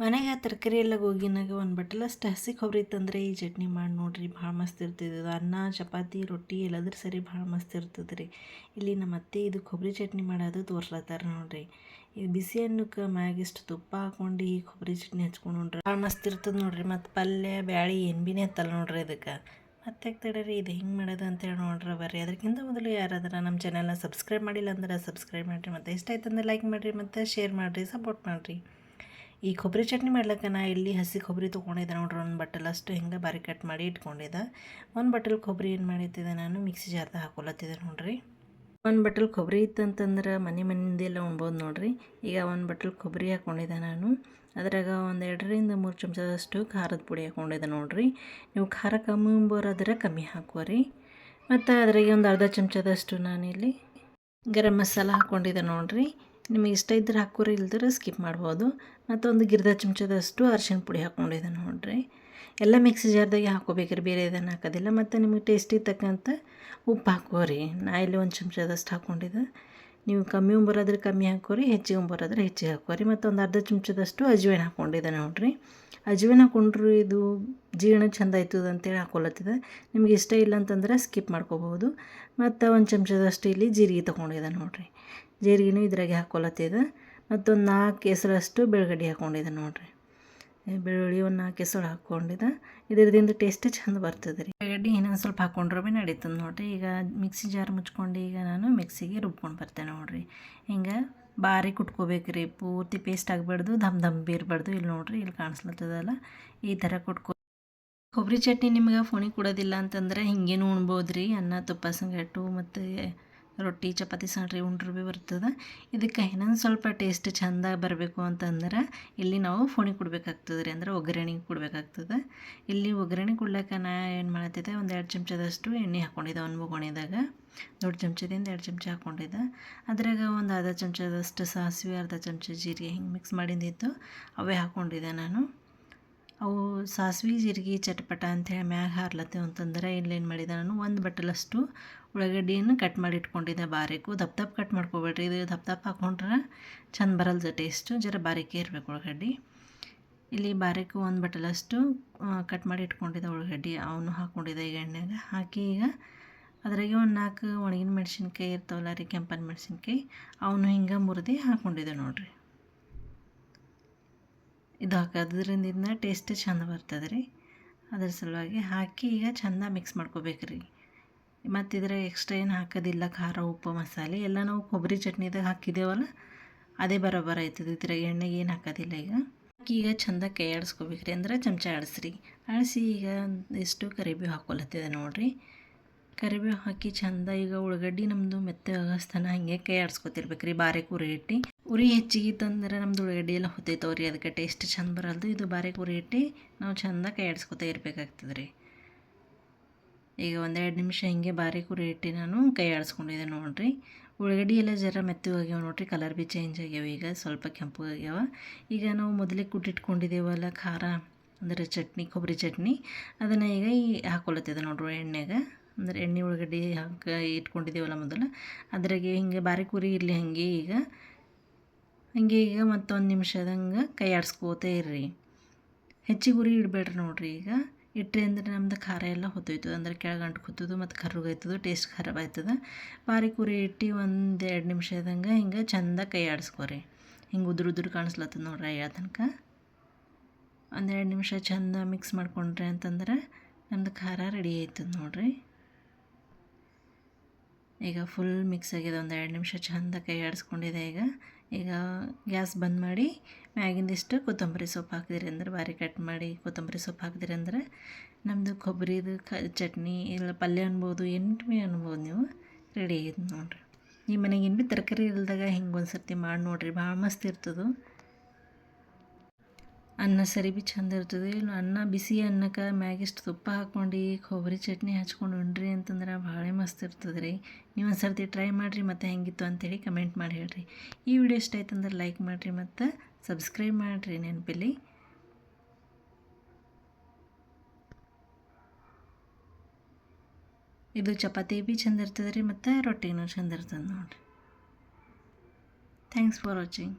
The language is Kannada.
ಮನೆಗೆ ತರಕಾರಿ ಎಲ್ಲ ಹೋಗಿನಾಗ ಒಂದು ಬಟ್ಟಲಷ್ಟು ಹಸಿ ಕೊಬ್ಬರಿ ತಂದರೆ ಈ ಚಟ್ನಿ ಮಾಡಿ ನೋಡ್ರಿ ಭಾಳ ಮಸ್ತ್ ಇರ್ತದೆ ಅನ್ನ, ಚಪಾತಿ, ರೊಟ್ಟಿ ಎಲ್ಲದ್ರ ಸರಿ ಭಾಳ ಮಸ್ತ್ ಇರ್ತದೆ ರೀ. ಇಲ್ಲಿ ನಮ್ಮ ಅತ್ತೆ ಇದು ಕೊಬ್ಬರಿ ಚಟ್ನಿ ಮಾಡೋದು ತೋರ್ಸ್ಲತ್ತಾರ ನೋಡ್ರಿ. ಈ ಬಿಸಿ ಅನ್ನಕ್ಕೆ ಮ್ಯಾಗಿಷ್ಟು ತುಪ್ಪ ಹಾಕೊಂಡು ಈ ಕೊಬ್ಬರಿ ಚಟ್ನಿ ಹಚ್ಕೊಂಡು ನೋಡ್ರಿ ಭಾಳ ಮಸ್ತ್ ಇರ್ತದೆ ನೋಡ್ರಿ. ಮತ್ತು ಪಲ್ಯ, ಬ್ಯಾಳಿ ಏನು ಭೀನೇ ಹತ್ತಲ್ಲ ನೋಡ್ರಿ ಇದಕ್ಕೆ. ಮತ್ತೆ ತಡೀರಿ, ಇದು ಹೆಂಗೆ ಮಾಡೋದು ಅಂತೇಳಿ ನೋಡ್ರಿ ಬರ್ರಿ. ಅದಕ್ಕಿಂತ ಮೊದಲು ಯಾರಾದ್ರೆ ನಮ್ಮ ಚಾನಲ್ನ ಸಬ್ಸ್ಕ್ರೈಬ್ ಮಾಡಿಲ್ಲ ಅಂದ್ರೆ ಸಬ್ಸ್ಕ್ರೈಬ್ ಮಾಡಿರಿ. ಮತ್ತು ಇಷ್ಟ ಆಯ್ತು ಅಂದ್ರೆ ಲೈಕ್ ಮಾಡಿರಿ, ಮತ್ತು ಶೇರ್ ಮಾಡಿರಿ ಸಪೋರ್ಟ್ ಮಾಡಿರಿ. ಈ ಕೊಬ್ಬರಿ ಚಟ್ನಿ ಮಾಡ್ಲಿಕ್ಕೆ ನಾ ಇಲ್ಲಿ ಹಸಿ ಕೊಬ್ಬರಿ ತೊಗೊಂಡಿದ್ದೆ ನೋಡ್ರಿ, ಒಂದು ಬಟ್ಟಲ್ ಅಷ್ಟು ಹಿಂಗೆ ಬಾರಿ ಕಟ್ ಮಾಡಿ ಇಟ್ಕೊಂಡಿದ್ದೆ. ಒಂದು ಬಟ್ಟಲ್ ಕೊಬ್ಬರಿ ಏನು ಮಾಡಿದ್ದೆ ನಾನು? ಮಿಕ್ಸಿ ಜಾರ್ದಾಗ ಹಾಕೊಳತ್ತಿದ್ದೆ ನೋಡ್ರಿ. ಒಂದು ಬಟ್ಟಲ್ ಕೊಬ್ಬರಿ ಇತ್ತಂತಂದ್ರೆ ಮನೆ ಮನೆಯಿಂದೆಲ್ಲ ಉಣ್ಬೋದು ನೋಡ್ರಿ. ಈಗ ಒಂದು ಬಟ್ಟಲ್ ಕೊಬ್ಬರಿ ಹಾಕ್ಕೊಂಡಿದ್ದೆ ನಾನು. ಅದರಾಗ ಒಂದು ಎರಡರಿಂದ ಮೂರು ಚಮಚದಷ್ಟು ಖಾರದ ಪುಡಿ ಹಾಕ್ಕೊಂಡಿದ್ದೆ ನೋಡ್ರಿ. ನೀವು ಖಾರ ಕಮ್ಮಿ ಬರೋದ್ರೆ ಕಮ್ಮಿ ಹಾಕೋರಿ ಮತ್ತು ಅದ್ರಾಗೆ ಒಂದು ಅರ್ಧ ಚಮಚದಷ್ಟು ನಾನಿಲ್ಲಿ ಗರಂ ಮಸಾಲ ಹಾಕ್ಕೊಂಡಿದ್ದೆ ನೋಡ್ರಿ. ನಿಮಗೆ ಇಷ್ಟ ಇದ್ದರೆ ಹಾಕೋರಿ ಇಲ್ದ್ರೆ ಸ್ಕಿಪ್ ಮಾಡ್ಬೋದು. ಮತ್ತು ಒಂದು ಗಿರ್ದ ಚಮಚದಷ್ಟು ಅರ್ಶಿನ ಪುಡಿ ಹಾಕ್ಕೊಂಡಿದ್ದೆ ನೋಡಿರಿ. ಎಲ್ಲ ಮಿಕ್ಸಿ ಜಾರ್ದಾಗೆ ಹಾಕೋಬೇಕ್ರಿ ಬೇರೆ ಇದನ್ನು ಹಾಕೋದಿಲ್ಲ. ಮತ್ತು ನಿಮಗೆ ಟೇಸ್ಟಿಗೆ ತಕ್ಕಂಥ ಉಪ್ಪು ಹಾಕೋರಿ ನಾ ಇಲ್ಲಿ ಒಂದು ಚಮಚದಷ್ಟು ಹಾಕ್ಕೊಂಡಿದ್ದೆ. ನೀವು ಕಮ್ಮಿ ಬರೋದ್ರೆ ಕಮ್ಮಿ ಹಾಕೋರಿ ಹೆಚ್ಚಿಗೆ ಬರೋದ್ರೆ ಹೆಚ್ಚಿಗೆ ಹಾಕೋರಿ ಮತ್ತು ಒಂದು ಅರ್ಧ ಚಮಚದಷ್ಟು ಅಜ್ವೈನ್ ಹಾಕ್ಕೊಂಡಿದ್ದೆ ನೋಡಿರಿ. ಅಜ್ವೈನ್ ಹಾಕೊಂಡ್ರು ಇದು ಜೀರ್ಣ ಚೆಂದ ಆಯ್ತದ ಅಂತೇಳಿ ಹಾಕೊಳತ್ತಿದೆ. ನಿಮ್ಗೆ ಇಷ್ಟ ಇಲ್ಲ ಅಂತಂದ್ರೆ ಸ್ಕಿಪ್ ಮಾಡ್ಕೋಬಹುದು. ಮತ್ತು ಒಂದು ಚಮಚದಷ್ಟು ಇಲ್ಲಿ ಜೀರಿಗೆ ತೊಗೊಂಡಿದ್ದೆ ನೋಡಿರಿ. ಜೀರಿಗೆನೂ ಇದ್ರಾಗೆ ಹಾಕ್ಕೊಳತ್ತಿದೆ ಮತ್ತೊಂದು ನಾಲ್ಕು ಹೆಸರಷ್ಟು ಬೆಳಗಡ್ಡೆ ಹಾಕ್ಕೊಂಡಿದ್ದೆ ನೋಡಿರಿ. ಬೆಳ್ಳುಳ್ಳಿ ಒಂದು ನಾಲ್ಕು ಕೆಸಳು ಹಾಕ್ಕೊಂಡಿದ್ದೆ. ಇದರದಿಂದ ಟೇಸ್ಟ್ ಚಂದ ಬರ್ತದೆ ರೀ. ಉಳ್ಳಾಗಡ್ಡಿ ಇನ್ನೊಂದು ಸ್ವಲ್ಪ ಹಾಕ್ಕೊಂಡ್ರೆ ಭೀ ನಡೀತದೆ ನೋಡಿರಿ. ಈಗ ಮಿಕ್ಸಿ ಜಾರ್ ಮುಚ್ಕೊಂಡು ಈಗ ನಾನು ಮಿಕ್ಸಿಗೆ ರುಬ್ಕೊಂಡು ಬರ್ತೇನೆ ನೋಡಿರಿ. ಹಿಂಗೆ ಬಾರಿ ಕುಟ್ಕೋಬೇಕು ರೀ. ಪೂರ್ತಿ ಪೇಸ್ಟ್ ಆಗಬಾರ್ದು, ಧಮ್ ಧಮ್ ಬೀರ್ಬಾರ್ದು ಇಲ್ಲಿ ನೋಡಿರಿ, ಇಲ್ಲಿ ಕಾಣಿಸ್ಲತ್ತದಲ್ಲ. ಈ ಥರ ಕುಟ್ಕೊ ಕೊಬ್ಬರಿ ಚಟ್ನಿ ನಿಮ್ಗೆ ಫೋಣಿ ಕೊಡೋದಿಲ್ಲ ಅಂತಂದ್ರೆ ಹಿಂಗೇನು ಉಣ್ಬೋದು ರೀ ಅನ್ನ, ತುಪ್ಪ ಸಂಗಟ್ಟು ಮತ್ತು ರೊಟ್ಟಿ, ಚಪಾತಿ, ಸಾಂಡ್ರಿ ಉಂಡ್ರು ಭೀ ಬರ್ತದೆ. ಇದಕ್ಕೆ ಇನ್ನೊಂದು ಸ್ವಲ್ಪ ಟೇಸ್ಟ್ ಚೆಂದ ಬರಬೇಕು ಅಂತಂದ್ರೆ ಇಲ್ಲಿ ನಾವು ಫೋಣಿ ಕೊಡ್ಬೇಕಾಗ್ತದೆ ರೀ ಅಂದ್ರೆ ಒಗ್ಗರಣೆ ಕೊಡಬೇಕಾಗ್ತದೆ. ಇಲ್ಲಿ ಒಗ್ಗರಣೆ ಕೊಡ್ಲಿಕ್ಕೆ ನಾ ಏನು ಮಾಡತ್ತಿದ್ದೆ, ಒಂದು ಎರಡು ಚಮಚದಷ್ಟು ಎಣ್ಣೆ ಹಾಕ್ಕೊಂಡಿದ್ದೆ ಒಂದು ಬೊಗಣಿದಾಗ ದೊಡ್ಡ ಚಮಚದಿಂದ ಎರಡು ಚಮಚ ಹಾಕ್ಕೊಂಡಿದ್ದೆ ಅದ್ರಾಗ ಒಂದು ಅರ್ಧ ಚಮಚದಷ್ಟು ಸಾಸಿವೆ, ಅರ್ಧ ಚಮಚ ಜೀರಿಗೆ ಹಿಂಗೆ ಮಿಕ್ಸ್ ಮಾಡಿದ್ದಿತ್ತು, ಅವೇ ಹಾಕ್ಕೊಂಡಿದ್ದೆ ನಾನು. ಅವು ಸಾಸಿವೆ, ಜೀರಿಗೆ, ಚಟಪಟ ಅಂಥೇಳಿ ಮ್ಯಾಗ ಹಾರ್ಲತ್ತೇವೆ ಅಂತಂದ್ರೆ ಇಲ್ಲೇನು ಮಾಡಿದೆ ನಾನು. ಒಂದು ಬಟ್ಟಲಷ್ಟು ಉಳ್ಳಾಗಡ್ಡಿಯನ್ನು ಕಟ್ ಮಾಡಿ ಇಟ್ಕೊಂಡಿದ್ದೆ ಬಾರಿಕು. ದಪ್ಪ ದಪ್ಪ ಕಟ್ ಮಾಡ್ಕೊಬೇಡ್ರಿ. ಇದು ದಪ್ಪ ದಪ್ಪ ಹಾಕ್ಕೊಂಡ್ರೆ ಚಂದ ಬರಲ್ದ ಟೇಸ್ಟು ಜರ ಬಾರಿಕೆ ಇರಬೇಕು ಉಳ್ಳಾಗಡ್ಡಿ. ಇಲ್ಲಿ ಬಾರಿಕು ಒಂದು ಬಟ್ಟಲಷ್ಟು ಕಟ್ ಮಾಡಿ ಇಟ್ಕೊಂಡಿದ್ದೆ ಉಳ್ಳಾಗಡ್ಡಿ. ಅವನು ಹಾಕ್ಕೊಂಡಿದ್ದೆ ಈಗ ಎಣ್ಣೆಗೆ. ಹಾಕಿ ಈಗ ಅದ್ರಾಗೆ ಒಂದು ನಾಲ್ಕು ಒಣಗಿನ ಮೆಣಸಿನ್ಕಾಯಿ ಇರ್ತಾವಲ್ಲ ರೀ ಕೆಂಪನ ಮೆಣಸಿನ್ಕಾಯಿ, ಅವನು ಹಿಂಗೆ ಮುರಿದು ಹಾಕ್ಕೊಂಡಿದ್ದೆ ನೋಡಿರಿ. ಇದು ಹಾಕೋದ್ರಿಂದ ಇದನ್ನ ಟೇಸ್ಟ್ ಚೆಂದ ಬರ್ತದೆ ರೀ. ಅದ್ರ ಸಲುವಾಗಿ ಹಾಕಿ ಈಗ ಚೆಂದ ಮಿಕ್ಸ್ ಮಾಡ್ಕೋಬೇಕು ರೀ. ಮತ್ತು ಇದ್ರೆ ಎಕ್ಸ್ಟ್ರಾ ಏನು ಹಾಕೋದಿಲ್ಲ ಖಾರ, ಉಪ್ಪು, ಮಸಾಲೆ ಎಲ್ಲ ನಾವು ಕೊಬ್ಬರಿ ಚಟ್ನಿದಾಗ ಹಾಕಿದ್ದೇವಲ್ಲ ಅದೇ ಬರೋಬ್ಬರ ಆಯ್ತದೆ. ಇದ್ರಾಗ ಎಣ್ಣೆಗೆ ಏನು ಹಾಕೋದಿಲ್ಲ ಈಗ. ಹಾಕಿ ಈಗ ಚೆಂದ ಕೈ ಆಡಿಸ್ಕೋಬೇಕು ರೀ. ಅಂದ್ರೆ ಚಮಚ ಆಡಿಸ್ರಿ. ಆಡಿಸಿ ಈಗ ಎಷ್ಟು ಕರಿಬೇವು ಹಾಕೊಲತ್ತಿದೆ ನೋಡಿರಿ. ಕರಿಬೇವು ಹಾಕಿ ಚೆಂದ ಈಗ ಉಳ್ಳಾಗಡ್ಡಿ ನಮ್ಮದು ಮೆತ್ತೆ ಆಗಸ್ತನ ಹಾಗೆ ಕೈ ಆಡಿಸ್ಕೊತಿರ್ಬೇಕು ರೀ. ಬಾರೆ ಕುರಿ ಇಟ್ಟು ಉರಿ ಹೆಚ್ಚಿಗೆ ತಂದ್ರೆ ನಮ್ದು ಉಳ್ಳಾಗಡ್ಡಿ ಎಲ್ಲ ಹೊತ್ತೈತವ ರೀ ಅದಕ್ಕೆ ಟೇಸ್ಟ್ ಚೆಂದ ಬರಲ್ದು. ಇದು ಬಾರಿ ಉರಿ ಇಟ್ಟು ನಾವು ಚೆಂದ ಕೈ ಇರಬೇಕಾಗ್ತದೆ ರೀ. ಈಗ ಒಂದೆರಡು ನಿಮಿಷ ಹಿಂಗೆ ಬಾರಿ ಉರಿ ಇಟ್ಟು ನಾನು ಕೈ ಆಡಿಸ್ಕೊಂಡಿದ್ದೆ ನೋಡಿರಿ. ಉಳ್ಳಾಗಡ್ಡಿ ಎಲ್ಲ ಜರ ಮೆತ್ತಿ ಆಗ್ಯಾವ ನೋಡಿರಿ ಕಲರ್ ಭೀ ಚೇಂಜ್ ಆಗ್ಯಾವ. ಈಗ ಸ್ವಲ್ಪ ಕೆಂಪು ಆಗ್ಯಾವ. ಈಗ ನಾವು ಮೊದಲೇ ಕುಟ್ಟಿಟ್ಕೊಂಡಿದ್ದೇವಲ್ಲ ಖಾರ, ಅಂದರೆ ಚಟ್ನಿ ಕೊಬ್ಬರಿ ಚಟ್ನಿ, ಅದನ್ನು ಈಗ ಈ ಹಾಕೊಳತ್ತಿದೆ ನೋಡ್ರಿ ಎಣ್ಣೆಗೆ. ಅಂದರೆ ಎಣ್ಣೆ ಉಳ್ಳಾಗಡ್ಡಿ ಹಾಕಿ ಇಟ್ಕೊಂಡಿದ್ದೇವಲ್ಲ ಮೊದಲು, ಅದ್ರಾಗೆ ಹಿಂಗೆ ಬಾರಿ ಕುರಿ ಇರಲಿ ಹಾಗೆ ಈಗ ಹಾಗೆ ಈಗ ಮತ್ತೊಂದು ನಿಮಿಷದಂಗೆ ಕೈ ಆಡಿಸ್ಕೋತೇ ಇರ್ರಿ. ಹೆಚ್ಚಿಗೆ ಉರಿ ಇಡಬೇಡ್ರಿ ನೋಡಿರಿ ಈಗ. ಇಟ್ಟರೆ ಅಂದರೆ ನಮ್ದು ಖಾರ ಎಲ್ಲ ಹೊತ್ತೋಯ್ತು ಅಂದ್ರೆ ಕೆಳಗೆ ಅಂಟ್ಕೊತದು ಮತ್ತು ಕರ್ರುಗೈತದು ಟೇಸ್ಟ್ ಖರಾಬ್ ಆಯ್ತದ. ಬಾರಿ ಕುರಿ ಇಟ್ಟು ಒಂದು ಎರಡು ನಿಮಿಷದಂಗೆ ಹಿಂಗೆ ಚಂದ ಕೈ ಆಡಿಸ್ಕೊರಿ. ಹಿಂಗೆ ಉದುರು ಉದುರು ಕಾಣಿಸ್ಲತ್ತದ ನೋಡ್ರಿ ಅಯ್ಯ ತನಕ. ಒಂದೆರಡು ನಿಮಿಷ ಚಂದ ಮಿಕ್ಸ್ ಮಾಡ್ಕೊಂಡ್ರಿ ಅಂತಂದ್ರೆ ನಮ್ದು ಖಾರ ರೆಡಿ ಆಯ್ತದ ನೋಡಿರಿ. ಈಗ ಫುಲ್ ಮಿಕ್ಸ್ ಆಗಿದೆ ಒಂದು ಎರಡು ನಿಮಿಷ ಚಂದ ಕೈ ಆಡಿಸ್ಕೊಂಡಿದೆ ಈಗ. ಈಗ ಗ್ಯಾಸ್ ಬಂದ್ ಮಾಡಿ ಮ್ಯಾಗಿಂದಿಷ್ಟು ಕೊತ್ತಂಬರಿ ಸೊಪ್ಪು ಹಾಕಿದಿರಿ ಅಂದ್ರೆ ಬಾರಿ ಕಟ್ ಮಾಡಿ ಕೊತ್ತಂಬರಿ ಸೊಪ್ಪು ಹಾಕಿದಿರಿ ಅಂದ್ರೆ ನಮ್ಮದು ಕೊಬ್ಬರಿದು ಕ, ಚಟ್ನಿ, ಇಲ್ಲ ಪಲ್ಯ ಅನ್ಬೋದು, ಎಂಟು ಭೀ ಅನ್ಬೋದು ನೀವು ರೆಡಿ ಆಗಿದ್ದು ನೋಡಿರಿ. ನಿಮ್ಮ ಮನೆಗೆ ಏನು ಭೀ ತರಕಾರಿ ಇಲ್ದಾಗ ಹಿಂಗೆ ಒಂದು ಸರ್ತಿ ಮಾಡಿ ನೋಡಿರಿ, ಭಾಳ ಮಸ್ತ್ ಇರ್ತದೆ. ಅನ್ನ ಸರಿ ಭೀ ಚಂದ ಇರ್ತದೆ ಅನ್ನ ಬಿಸಿ ಅನ್ನಕ್ಕೆ ಮ್ಯಾಗಿಷ್ಟು ತುಪ್ಪ ಹಾಕ್ಕೊಂಡು ಕೊಬ್ಬರಿ ಚಟ್ನಿ ಹಚ್ಕೊಂಡು ಉಣ್ರಿ ಅಂತಂದ್ರೆ ಭಾಳ ಮಸ್ತ್ ಇರ್ತದೆ ರೀ ನೀವು ಒಂದು ಸರ್ತಿ ಟ್ರೈ ಮಾಡಿರಿ, ಮತ್ತು ಹೆಂಗಿತ್ತು ಅಂತೇಳಿ ಕಮೆಂಟ್ ಮಾಡಿ ಹೇಳ್ರಿ. ಈ ವಿಡಿಯೋ ಇಷ್ಟ ಆಯ್ತು ಅಂದ್ರೆ ಲೈಕ್ ಮಾಡಿರಿ ಮತ್ತು ಸಬ್ಸ್ಕ್ರೈಬ್ ಮಾಡಿರಿ ನೆನಪಿಲ್ಲಿ. ಇದು ಚಪಾತಿ ಭೀ ಚಂದ ಇರ್ತದೆ ರೀ ಮತ್ತು ರೊಟ್ಟಿನೂ ಚಂದ ಇರ್ತದೆ ನೋಡಿರಿ. Thanks for watching